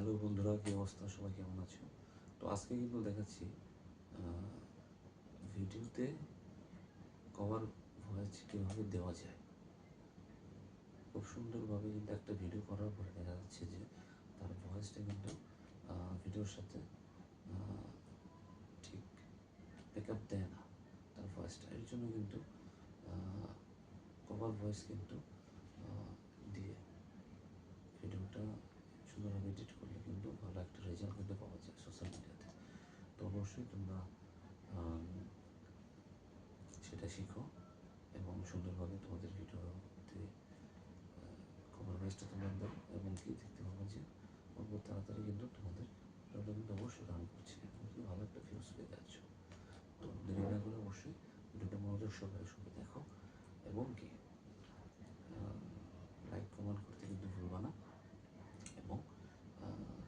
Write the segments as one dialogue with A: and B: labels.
A: Hello বন্ধুরা, কি অবস্থা? সবাই কেমন আছো? তো আজকে কিন্তু দেখাচ্ছি ভিডিওতে কভার ভয়েস কীভাবে দেওয়া যায়। খুব সুন্দরভাবে কিন্তু একটা ভিডিও করার পরে দেখা যাচ্ছে যে তার ভয়েসটা কিন্তু ভিডিওর সাথে ঠিক পিক আপ দেয় না তার ভয়েসটা এর জন্য কিন্তু কভার ভয়েস কিন্তু দিয়ে ভিডিওটা সুন্দরভাবে এডিট করলে কিন্তু ভালো একটা রেজাল্ট কিন্তু পাওয়া যায় সোশ্যাল মিডিয়াতে তো। অবশ্যই তোমরা সেটা শিখো এবং সুন্দরভাবে তোমাদের ভিডিওতে কভার ভয়েসটা তোমরা দাও এবং কি দেখতে পাবো যে অল্প তাড়াতাড়ি কিন্তু তোমাদের ভিডিওটা কিন্তু অবশ্যই রান করছে। এবং কি ভালো একটা ভিউজ পেয়ে যাচ্ছ। তো দেরি না করে অবশ্যই ভিডিওটা মনোযোগ সহকারে শুনে দেখো এবং কি লাইক কমেন্ট করতে কিন্তু ভুলবা না এবং আহ,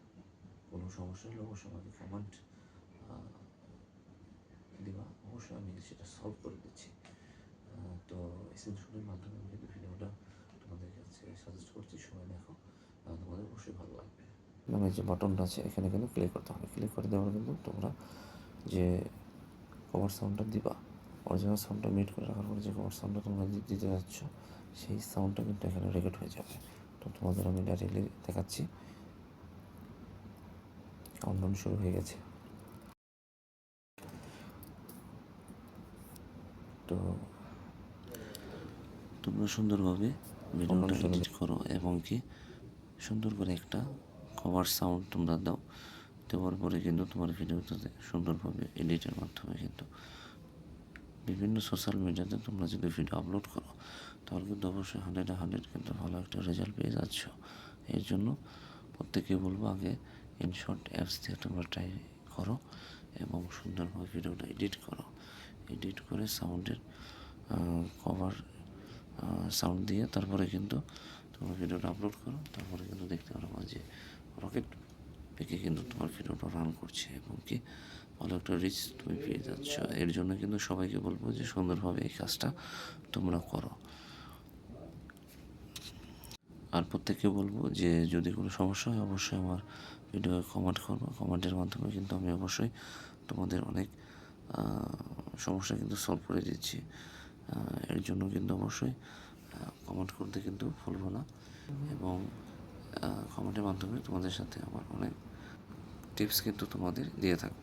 A: কোনো সমস্যা হলে অবশ্যই আমাকে কমেন্ট দিবা। অবশ্যই আমি সেটা সলভ করে দিচ্ছি। তো এসেনশনের মাধ্যমে আমি কিন্তু ভিডিওটা তোমাদের কাছে সাজেস্ট করছি সবাই দেখো। তোমাদের অবশ্যই ভালো লাগবে। নামে যে বাটনটা আছে, এখানে কিন্তু ক্লিক করতে হবে। ক্লিক করে দেওয়ার কিন্তু তোমরা যে কভার সাউন্ডটা দিবা অরিজিনাল সাউন্ডটা মিট করে রাখার পরে যে কভার সাউন্ডটা তোমরা দিতে যাচ্ছ, সেই সাউন্ডটা কিন্তু এখানে রেকর্ড হয়ে যাবে। তো তোমাদের আমি ডাইরেক্টলি দেখাচ্ছি। কাউন্টডাউন শুরু হয়ে গেছে। তো তোমরা সুন্দরভাবে ভিডিওটা এডিট করো এবং কি সুন্দর করে একটা কভার সাউন্ড তোমরা দাও। দেওয়ার পরে কিন্তু তোমার ভিডিওটাতে সুন্দরভাবে এডিটের মাধ্যমে কিন্তু বিভিন্ন সোশ্যাল মিডিয়াতে তোমরা যদি ভিডিও আপলোড করো তাহলে কিন্তু অবশ্যই হান্ড্রেডে হান্ড্রেড কিন্তু ভালো একটা রেজাল্ট পেয়ে যাচ্ছ। এর জন্য প্রত্যেকে বলব আগে ইনশর্ট অ্যাপস দিয়ে তোমরা ট্রাই করো এবং সুন্দরভাবে ভিডিওটা এডিট করো। এডিট করে সাউন্ডের কভার সাউন্ড দিয়ে তারপরে কিন্তু তোমরা ভিডিওটা আপলোড করো। তারপরে কিন্তু দেখতে পারব যে রকেট পেকে কিন্তু তোমার ভিডিওটা রান করছে এবং কি ভালো একটা রিচ তুমি পেয়ে যাচ্ছ। এর জন্য কিন্তু সবাইকে বলব যে সুন্দরভাবে এই কাজটা তোমরা করো। আর প্রত্যেককে বলব যে যদি কোনো সমস্যা হয়, অবশ্যই আমার ভিডিও কমেন্ট করব। কমেন্টের মাধ্যমে কিন্তু আমি অবশ্যই তোমাদের অনেক সমস্যা কিন্তু সলভ করে দিচ্ছি। এর জন্য কিন্তু অবশ্যই কমেন্ট করতে কিন্তু ভুলবো না। এবং কমেন্টের মাধ্যমে তোমাদের সাথে আমার অনেক টিপস কিন্তু তোমাদের দিয়ে থাকব।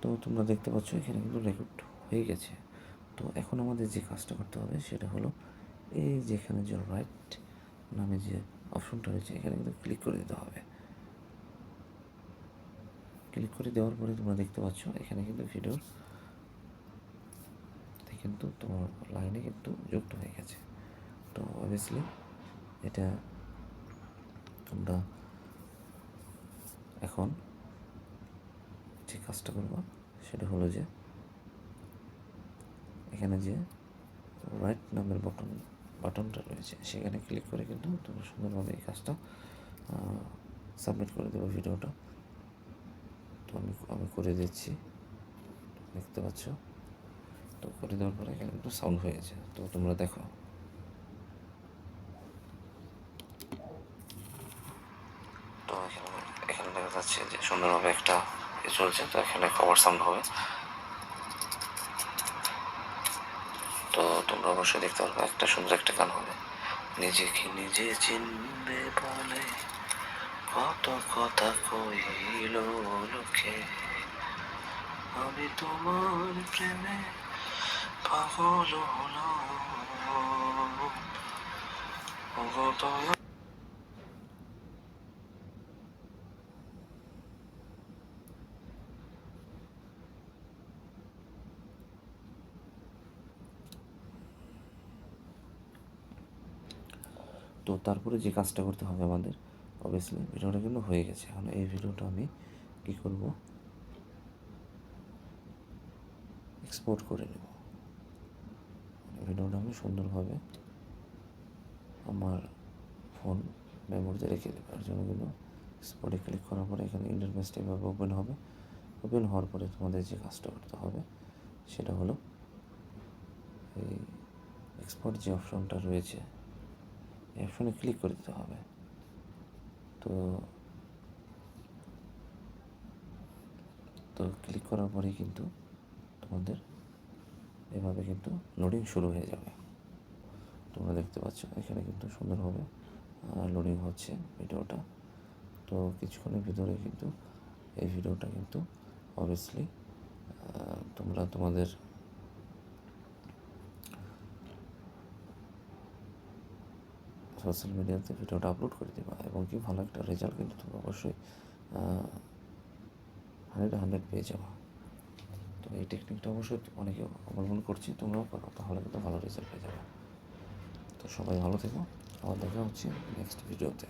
A: তো তোমরা দেখতে পাচ্ছ এখানে কিন্তু রেকর্ড হয়ে গেছে। তো এখন আমাদের যে কাজটা করতে হবে সেটা হলো, এই যেখানে যে রাইট নামে যে অপশনটা রয়েছে, এখানে কিন্তু ক্লিক করে দিতে হবে। ক্লিক করে দেওয়ার পরে তোমরা দেখতে পাচ্ছ, এখানে কিন্তু ভিডিওর কিন্তু তোমার লাইনে কিন্তু যুক্ত হয়ে গেছে। তো অবভিয়াসলি এটা তোমরা এখন যে কাজটা করব সেটা হলো যে এখানে যে রাইট নামের বাটন বাটনটা রয়েছে, সেখানে ক্লিক করে কিন্তু তোমরা সুন্দরভাবে এই কাজটা সাবমিট করে দেবো ভিডিওটা তো আমি আমি করে দিচ্ছি। দেখতে পাচ্ছ? তো করে দেওয়ার পরে এখানে কিন্তু সাউন্ড হয়ে গেছে। তো তোমরা দেখো। তো এখানে দেখা যাচ্ছে যে সুন্দরভাবে একটা চলছে। তো এখানে কভার সাউন্ড হবে। তো তোমরা অবশ্যই দেখতে পারবে, একটা সুন্দর একটা গান হবে। নিজেকে নিজে চিনবে বলে কত কথা কইল লোকে। আমি তোমার প্রেমে পাগল ওগো তো তারপরে যে কাজটা করতে হবে আমাদের অবভিয়াসলি ভিডিওটা কিন্তু হয়ে গেছে। এখন এই ভিডিওটা আমি কী করব? এক্সপোর্ট করে নেব। ভিডিওটা আমি সুন্দরভাবে আমার ফোন মেমোরিতে রেখে দেবো। এর জন্য কিন্তু এক্সপোর্টে ক্লিক করার পরে এখানে ইন্টারফেসটা এভাবে ওপেন হবে। ওপেন হওয়ার পরে তোমাদের যে কাজটা করতে হবে সেটা হলো এই এক্সপোর্ট যে অপশনটা রয়েছে, এই অপশনে ক্লিক করে দিতে হবে। তো তো ক্লিক করার পরেই কিন্তু তোমাদের এভাবে কিন্তু লোডিং শুরু হয়ে যাবে। তোমরা দেখতে পাচ্ছ, এখানে কিন্তু সুন্দরভাবে লোডিং হচ্ছে ভিডিওটা। তো কিছুক্ষণের ভিতরে কিন্তু এই ভিডিওটা কিন্তু অবভিয়াসলি তোমরা তোমাদের সোশ্যাল মিডিয়াতে ভিডিওটা আপলোড করে দেবা এবং কি ভালো একটা রেজাল্ট কিন্তু তুমি অবশ্যই হান্ড্রেড হান্ড্রেড পেয়ে যাবা। তো এই টেকনিকটা অবশ্যই অনেকে অবলম্বন করছি, তোমরাও করো, তাহলে কিন্তু ভালো রেজাল্ট পেয়ে যাবে। তো সবাই ভালো থেকো, আবার দেখা হচ্ছে নেক্সট ভিডিওতে